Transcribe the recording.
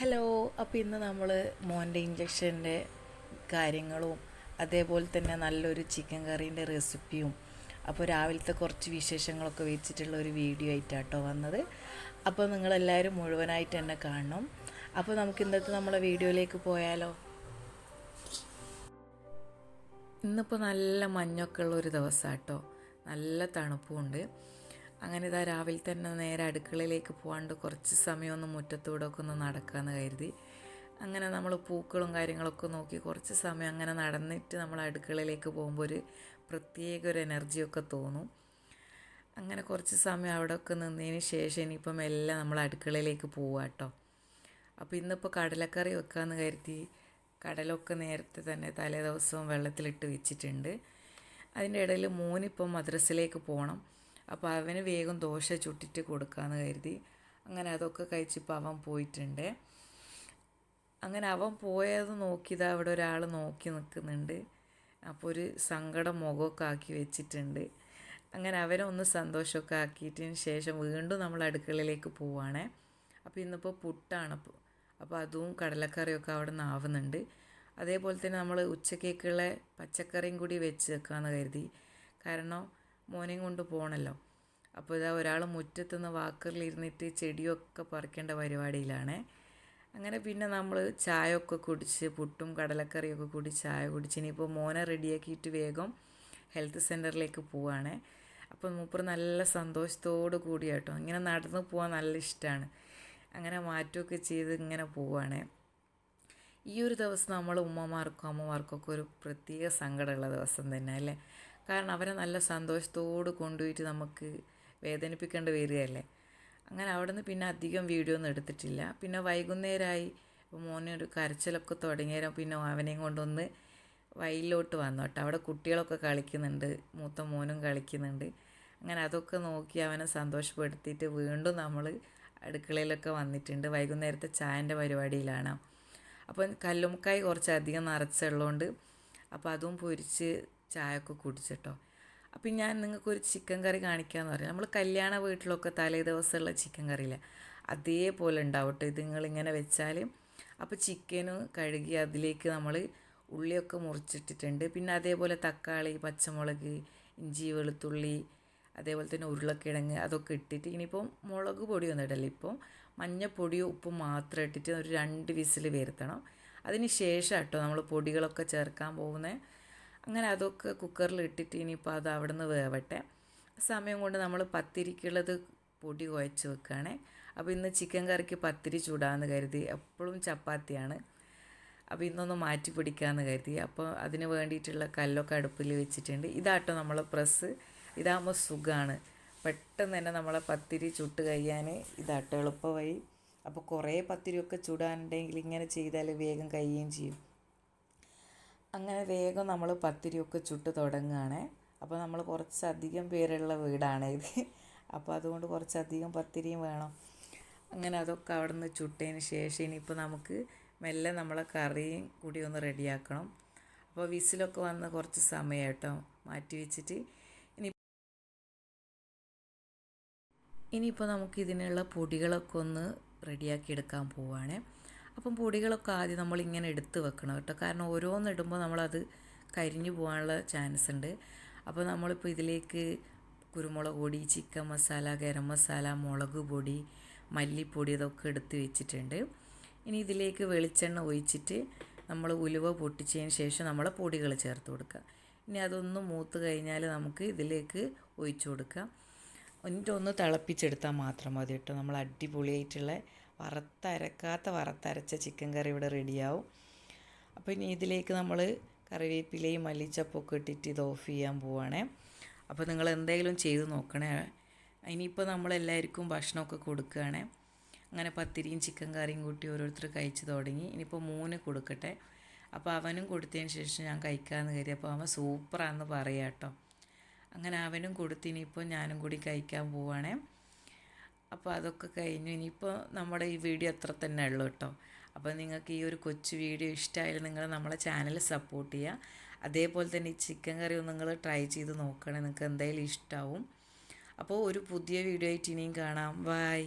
Hello അപ്പോൾ ഇന്ന് നമ്മൾ മോന്റെ ഇഞ്ചക്ഷന്റെ കാര്യങ്ങളും അതേപോലെ തന്നെ നല്ലൊരു ചിക്കൻ കറീന്റെ റെസിപ്പിയും അപ്പോൾ രാവിലത്തെ കുറച്ച് വിശേഷങ്ങളൊക്കെ വെച്ചിട്ടുള്ള ഒരു വീഡിയോ ആയിട്ടാട്ടോ വന്നത്. അപ്പോൾ നിങ്ങളെല്ലാവരും മുഴുവനായിട്ട് തന്നെ കാണണം. അപ്പോൾ നമുക്ക് ഇന്നത്തെ നമ്മളെ വീഡിയോയിലേക്ക് പോയാലോ? ഇന്നിപ്പോൾ നല്ല മഞ്ഞൊക്കെ ഉള്ള ഒരു ദിവസമാട്ടോ നല്ല തണുപ്പുമുണ്ട് അങ്ങനെ ഇതാ രാവിലെ തന്നെ നേരെ അടുക്കളയിലേക്ക് പോകാണ്ട് കുറച്ച് സമയം ഒന്ന് മുറ്റത്തൂടെ ഒക്കെ ഒന്ന് നടക്കാമെന്ന് കരുതി. അങ്ങനെ നമ്മൾ പൂക്കളും കാര്യങ്ങളൊക്കെ നോക്കി കുറച്ച് സമയം അങ്ങനെ നടന്നിട്ട് നമ്മൾ അടുക്കളയിലേക്ക് പോകുമ്പോൾ ഒരു പ്രത്യേക ഒരു എനർജിയൊക്കെ തോന്നും. അങ്ങനെ കുറച്ച് സമയം അവിടെ ഒക്കെ നിന്നതിന് ശേഷം ഇനിയിപ്പം എല്ലാം നമ്മൾ അടുക്കളയിലേക്ക് പോവാം കേട്ടോ അപ്പോൾ ഇന്നിപ്പോൾ കടലക്കറി വെക്കാമെന്ന് കരുതി കടലൊക്കെ നേരത്തെ തന്നെ തലേ ദിവസവും വെള്ളത്തിലിട്ട് വെച്ചിട്ടുണ്ട്. അതിന്റെ ഇടയിൽ മോനിപ്പം മദ്രസയിലേക്ക് പോകണം അപ്പോൾ അവന് വേഗം ദോശ ചുട്ടിട്ട് കൊടുക്കാമെന്ന് കരുതി. അങ്ങനെ അതൊക്കെ കഴിച്ചിപ്പോൾ അവൻ പോയിട്ടുണ്ട്. അങ്ങനെ അവൻ പോയത് നോക്കിയത് അവിടെ ഒരാൾ നോക്കി നിൽക്കുന്നുണ്ട് അപ്പോൾ ഒരു സങ്കടം മുഖമൊക്കെ ആക്കി വെച്ചിട്ടുണ്ട്. അങ്ങനെ അവനെ ഒന്ന് സന്തോഷമൊക്കെ ആക്കിയിട്ടതിന് ശേഷം വീണ്ടും നമ്മൾ അടുക്കളയിലേക്ക് പോവുകയാണേ അപ്പോൾ ഇന്നിപ്പോൾ പുട്ടാണ്. അപ്പോൾ അപ്പോൾ അതും കടലക്കറിയൊക്കെ അവിടെ നിന്ന് ആവുന്നുണ്ട് അതേപോലെ തന്നെ നമ്മൾ ഉച്ചക്കേക്കുള്ള പച്ചക്കറിയും കൂടി വെച്ച് വെക്കാമെന്ന് കരുതി. കാരണം മോനെയും കൊണ്ട് പോകണമല്ലോ അപ്പോൾ ഇതാ ഒരാൾ മുറ്റത്തുനിന്ന് വാക്കറിലിരുന്നിട്ട് ചെടിയൊക്കെ പറിക്കേണ്ട പരിപാടിയിലാണ്. അങ്ങനെ പിന്നെ നമ്മൾ ചായ ഒക്കെ കുടിച്ച് പുട്ടും കടലക്കറിയൊക്കെ കൂടി ചായ കുടിച്ച് ഇനിയിപ്പോൾ മോനെ റെഡിയാക്കിയിട്ട് വേഗം ഹെൽത്ത് സെന്ററിലേക്ക് പോവുകയാണ് അപ്പോൾ മൂപ്പർ നല്ല സന്തോഷത്തോടു കൂടി കേട്ടോ ഇങ്ങനെ നടന്നു പോകാൻ നല്ല ഇഷ്ടമാണ് അങ്ങനെ മാറ്റമൊക്കെ ചെയ്ത് ഇങ്ങനെ പോവുകയാണ് ഈ ഒരു ദിവസം നമ്മൾ ഉമ്മമാർക്കും അമ്മമാർക്കൊക്കെ ഒരു പ്രത്യേക സങ്കടമുള്ള ദിവസം തന്നെ അല്ലേ? കാരണം അവരെ നല്ല സന്തോഷത്തോട് കൊണ്ടുപോയിട്ട് നമുക്ക് വേദനിപ്പിക്കേണ്ടി വരികയല്ലേ. അങ്ങനെ അവിടെ നിന്ന് പിന്നെ അധികം വീഡിയോ ഒന്നും എടുത്തിട്ടില്ല. പിന്നെ വൈകുന്നേരമായി മോനെ ഒരു കരച്ചിലൊക്കെ തുടങ്ങിയാലും പിന്നെ അവനെയും കൊണ്ടൊന്ന് വയലിലോട്ട് വന്നു കേട്ടോ. അവിടെ കുട്ടികളൊക്കെ കളിക്കുന്നുണ്ട്. മൂത്ത മോനും കളിക്കുന്നുണ്ട്. അങ്ങനെ അതൊക്കെ നോക്കി അവനെ സന്തോഷപ്പെടുത്തിയിട്ട് വീണ്ടും നമ്മൾ അടുക്കളയിലൊക്കെ വന്നിട്ടുണ്ട്. വൈകുന്നേരത്തെ ചായന്റെ പരിപാടിയിലാണ്. അപ്പം കല്ലുമുക്കായി കുറച്ചധികം നിറച്ചുള്ളതുകൊണ്ട് അപ്പോൾ അതും പൊരിച്ച് ചായ ഒക്കെ കുടിച്ചിട്ടോ. അപ്പം ഞാൻ നിങ്ങൾക്കൊരു ചിക്കൻ കറി കാണിക്കാമെന്ന് പറയാം. നമ്മൾ കല്യാണ വീട്ടിലൊക്കെ തലേ ദിവസമുള്ള ചിക്കൻ കറിയില്ല? അതേപോലെ ഉണ്ടാവും കേട്ടോ ഇത് നിങ്ങളിങ്ങനെ വെച്ചാൽ അപ്പോൾ ചിക്കന് കഴുകി അതിലേക്ക് നമ്മൾ ഉള്ളിയൊക്കെ മുറിച്ചിട്ടിട്ടുണ്ട്. പിന്നെ അതേപോലെ തക്കാളി പച്ചമുളക് ഇഞ്ചി വെളുത്തുള്ളി അതേപോലെ തന്നെ ഉരുളക്കിഴങ്ങ് അതൊക്കെ ഇട്ടിട്ട് ഇനിയിപ്പം മുളക് പൊടിയൊന്നും ഇടല്ല? ഇപ്പം മഞ്ഞപ്പൊടിയോ ഉപ്പും മാത്രം ഇട്ടിട്ട് ഒരു രണ്ട് വിസിൽ വരുത്തണം. അതിന് ശേഷം കേട്ടോ നമ്മൾ പൊടികളൊക്കെ ചേർക്കാൻ പോകുന്നത് അങ്ങനെ അതൊക്കെ കുക്കറിൽ ഇട്ടിട്ട് ഇനിയിപ്പോൾ അത് അവിടെ നിന്ന് വേവട്ടെ. സമയം കൊണ്ട് നമ്മൾ പത്തിരിക്കുള്ളത് പൊടി കുഴച്ച് വെക്കുകയാണേ അപ്പോൾ ഇന്ന് ചിക്കൻ കറിക്ക് പത്തിരി ചൂടാന്ന് കരുതി. എപ്പോഴും ചപ്പാത്തിയാണ്. അപ്പോൾ ഇന്നൊന്ന് മാറ്റി പിടിക്കാമെന്ന് കരുതി. അപ്പോൾ അതിന് വേണ്ടിയിട്ടുള്ള കല്ലൊക്കെ അടുപ്പിൽ വെച്ചിട്ടുണ്ട്. ഇതാട്ടോ നമ്മൾ പ്രസ് ഇതാകുമ്പോൾ സുഖമാണ് പെട്ടെന്ന് തന്നെ നമ്മളെ പത്തിരി ചുട്ട് കഴിയാൻ ഇതാട്ടോ എളുപ്പമായി അപ്പോൾ കുറേ പത്തിരിയൊക്കെ ചുടാനുണ്ടെങ്കിൽ ഇങ്ങനെ ചെയ്താൽ വേഗം കഴിയുകയും ചെയ്യും. അങ്ങനെ വേഗം നമ്മൾ പത്തിരിയൊക്കെ ചുട്ട് തുടങ്ങുകയാണ്. അപ്പോൾ നമ്മൾ കുറച്ചധികം പേരുള്ള വീടാണ് ഇത്. അപ്പോൾ അതുകൊണ്ട് കുറച്ചധികം പത്തിരിയും വേണം. അങ്ങനെ അതൊക്കെ അവിടെ നിന്ന് ചുട്ടതിന് ശേഷം ഇനിയിപ്പോൾ നമുക്ക് മെല്ലെ നമ്മളെ കറിയും കൂടി ഒന്ന് റെഡിയാക്കണം. അപ്പോൾ വിസിലൊക്കെ വന്ന് കുറച്ച് സമയം കേട്ടോ. മാറ്റി വെച്ചിട്ട് ഇനി ഇനിയിപ്പോൾ നമുക്ക് ഇതിനുള്ള പൊടികളൊക്കെ ഒന്ന് റെഡിയാക്കി എടുക്കാൻ പോവുകയാണ് അപ്പം പൊടികളൊക്കെ ആദ്യം നമ്മൾ ഇങ്ങനെ എടുത്ത് വെക്കണം കേട്ടോ. കാരണം ഓരോന്നിടുമ്പോൾ നമ്മളത് കരിഞ്ഞു പോകാനുള്ള ചാൻസ് ഉണ്ട്. അപ്പോൾ നമ്മളിപ്പോൾ ഇതിലേക്ക് കുരുമുളക് പൊടി ചിക്കൻ മസാല ഗരം മസാല മുളക് പൊടി മല്ലിപ്പൊടി ഇതൊക്കെ എടുത്ത് വെച്ചിട്ടുണ്ട്. ഇനി ഇതിലേക്ക് വെളിച്ചെണ്ണ ഒഴിച്ചിട്ട് നമ്മൾ ഉലുവ പൊട്ടിച്ചതിന് ശേഷം നമ്മൾ പൊടികൾ ചേർത്ത് കൊടുക്കുക. ഇനി അതൊന്ന് മൂത്ത് കഴിഞ്ഞാൽ നമുക്ക് ഇതിലേക്ക് ഒഴിച്ചു കൊടുക്കുക എന്നിട്ടൊന്ന് തിളപ്പിച്ചെടുത്താൽ മാത്രം മതി കേട്ടോ. നമ്മൾ അടിപൊളിയായിട്ടുള്ള വറുത്തരക്കാത്ത വറുത്തരച്ച ചിക്കൻ കറി ഇവിടെ റെഡിയാവും അപ്പോൾ ഇനി ഇതിലേക്ക് നമ്മൾ കറിവേപ്പിലയും മല്ലിച്ചപ്പൊക്കെ ഇട്ടിട്ട് ഇത് ഓഫ് ചെയ്യാൻ പോവുകയാണേ അപ്പോൾ നിങ്ങൾ എന്തെങ്കിലും ചെയ്ത് നോക്കണേ. ഇനിയിപ്പോൾ നമ്മളെല്ലാവർക്കും ഭക്ഷണമൊക്കെ കൊടുക്കുകയാണേ. അങ്ങനെ പത്തിരിയും ചിക്കൻ കറിയും കൂട്ടി ഓരോരുത്തർ കഴിച്ചു തുടങ്ങി. ഇനിയിപ്പോൾ മൂന്ന് കൊടുക്കട്ടെ. അപ്പോൾ അവനും കൊടുത്തതിന് ശേഷം ഞാൻ കഴിക്കാമെന്ന് കരുതി. അപ്പോൾ അവൻ സൂപ്പറാണെന്ന് പറയാം കേട്ടോ അങ്ങനെ അവനും കൊടുത്ത് ഇനിയിപ്പോൾ ഞാനും കൂടി കഴിക്കാൻ പോവുകയാണേ അപ്പോൾ അതൊക്കെ കഴിഞ്ഞു. ഇനിയിപ്പോൾ നമ്മുടെ ഈ വീഡിയോ അത്ര തന്നെ ഉള്ളൂ കേട്ടോ. അപ്പോൾ നിങ്ങൾക്ക് ഈ ഒരു കൊച്ചു വീഡിയോ ഇഷ്ടമായാലും നിങ്ങൾ നമ്മളെ ചാനൽ സപ്പോർട്ട് ചെയ്യുക അതേപോലെ തന്നെ ഈ ചിക്കൻ കറി ഒന്ന് നിങ്ങൾ ട്രൈ ചെയ്ത് നോക്കണേ. നിങ്ങൾക്ക് എന്തായാലും ഇഷ്ടമാവും അപ്പോൾ ഒരു പുതിയ വീഡിയോ ആയിട്ട് ഇനിയും കാണാം. ബൈ